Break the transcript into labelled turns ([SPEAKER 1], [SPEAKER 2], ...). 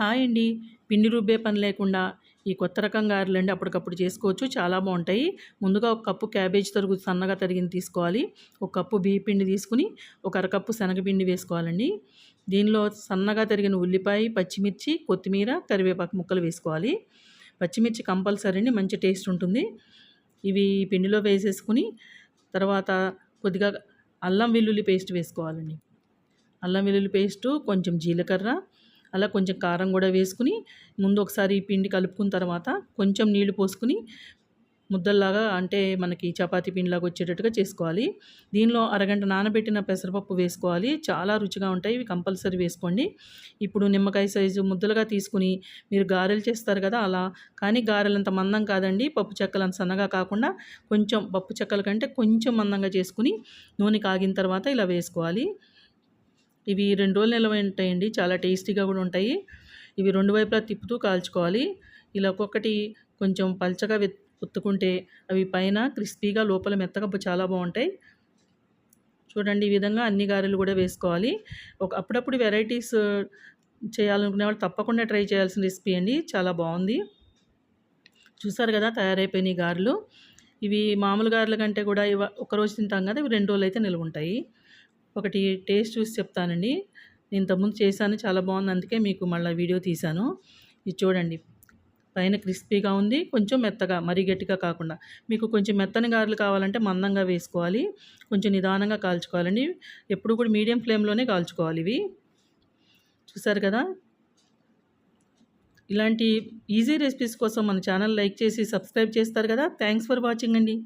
[SPEAKER 1] Hi అండి. పిండి రుబ్బే పని లేకుండా ఈ కొత్త రకం గారెలండి అప్పటికప్పుడు చేసుకోవచ్చు. చాలా బాగుంటాయి. ముందుగా ఒక కప్పు క్యాబేజ్ తరుగు సన్నగా తరిగింది తీసుకోవాలి. ఒక కప్పు బియ్య పిండి తీసుకుని ఒక అరకప్పు శనగపిండి వేసుకోవాలండి. దీనిలో సన్నగా తరిగిన ఉల్లిపాయ పచ్చిమిర్చి కొత్తిమీర కరివేపాకు ముక్కలు వేసుకోవాలి. పచ్చిమిర్చి కంపల్సరీ మంచి టేస్ట్ ఉంటుంది. ఇవి పిండిలో వేసేసుకుని తర్వాత కొద్దిగా అల్లం వెల్లుల్లి పేస్ట్ వేసుకోవాలండి. అల్లం వెల్లుల్లి పేస్టు కొంచెం జీలకర్ర అలా కొంచెం కారం కూడా వేసుకుని ముందు ఒకసారి పిండి కలుపుకున్న తర్వాత కొంచెం నీళ్ళు పోసుకుని ముద్దల్లాగా అంటే మనకి చపాతీ పిండిలాగా వచ్చేటట్టుగా చేసుకోవాలి. దీనిలో అరగంట నానబెట్టిన పెసరపప్పు వేసుకోవాలి. చాలా రుచిగా ఉంటాయి. ఇవి కంపల్సరీ వేసుకోండి. ఇప్పుడు నిమ్మకాయ సైజు ముద్దలుగా తీసుకుని మీరు గారెలు చేస్తారు కదా అలా. కానీ గారెలు అంత మందం కాదండి. పప్పు చెక్కలు అంత సన్నగా కాకుండా కొంచెం పప్పు చెక్కల కంటే కొంచెం మందంగా చేసుకుని నూనె కాగిన తర్వాత ఇలా వేసుకోవాలి. ఇవి రెండు రోజులు నిల్వ ఉంటాయండి. చాలా టేస్టీగా కూడా ఉంటాయి. ఇవి రెండు వైపులా తిప్పుతూ కాల్చుకోవాలి. ఇలా ఒక్కొక్కటి కొంచెం పల్చగా ఉత్తుకుంటే అవి పైన క్రిస్పీగా లోపల మెత్తగా చాలా బాగుంటాయి. చూడండి ఈ విధంగా అన్ని గారెలు కూడా వేసుకోవాలి. ఒక అప్పుడప్పుడు వెరైటీస్ చేయాలనుకునే వాళ్ళు తప్పకుండా ట్రై చేయాల్సిన రెసిపీ అండి. చాలా బాగుంది. చూసారు కదా తయారైపోయినాయి గారెలు. ఇవి మామూలు గారెల కంటే కూడా ఇవ ఒకరోజు తింటాం కదా ఇవి రెండు రోజులు అయితే నిల్వ ఉంటాయి. ఒకటి టేస్ట్ చూసి చెప్తానండి. నేను ఇంతకుముందు చేశాను చాలా బాగుంది. అందుకే మీకు మళ్ళీ వీడియో తీశాను. ఇది చూడండి. పైన క్రిస్పీగా ఉంది కొంచెం మెత్తగా మరీ గట్టిగా కాకుండా. మీకు కొంచెం మెత్తని గారెలు కావాలంటే మందంగా వేసుకోవాలి. కొంచెం నిదానంగా కాల్చుకోవాలండి. ఎప్పుడు కూడా మీడియం ఫ్లేమ్లోనే కాల్చుకోవాలి ఇవి. చూసారు కదా? ఇలాంటి ఈజీ రెసిపీస్ కోసం మన ఛానల్ లైక్ చేసి సబ్స్క్రైబ్ చేస్తారు కదా? థ్యాంక్స్ ఫర్ వాచింగ్ అండి.